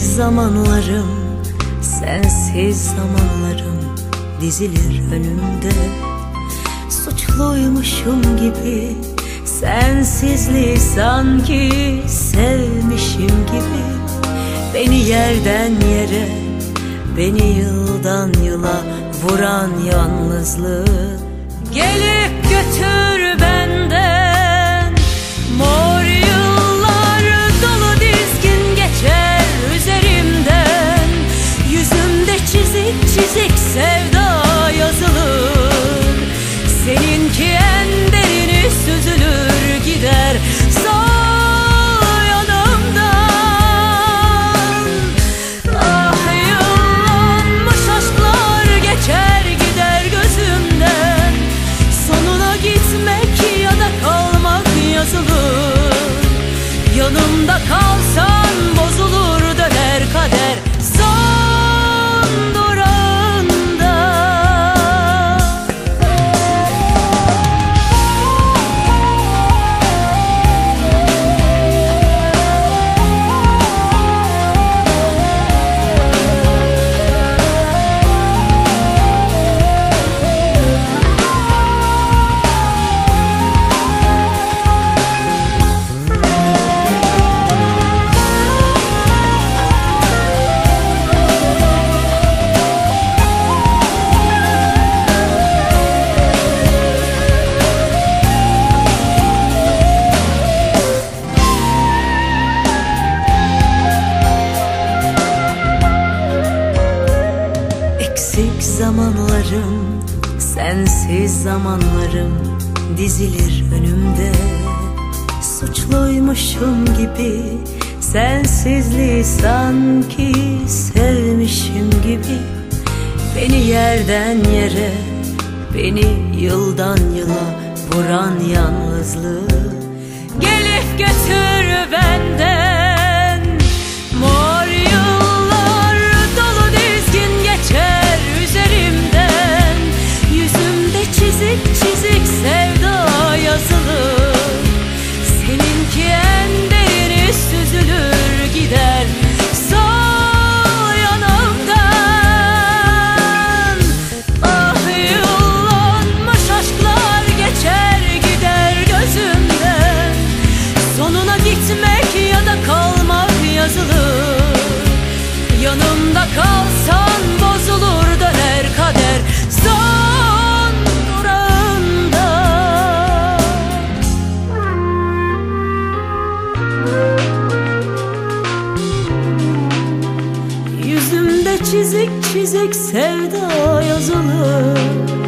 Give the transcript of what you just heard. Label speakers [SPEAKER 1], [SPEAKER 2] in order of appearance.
[SPEAKER 1] zamanlarım Sensiz zamanlarım dizilir önümde. Suçluymuşum gibi Sensizliği sanki sevmişim gibi. Beni yerden yere Beni yıldan yıla vuran yalnızlığı. Gelip götür benden zamanlarım, sensiz zamanlarım dizilir önümde. Suçluymuşum gibi, sensizliği sanki sevmişim gibi. Beni yerden yere, beni yıldan yıla vuran yalnızlığı. Gelip götür benden Çizik sevda yazılır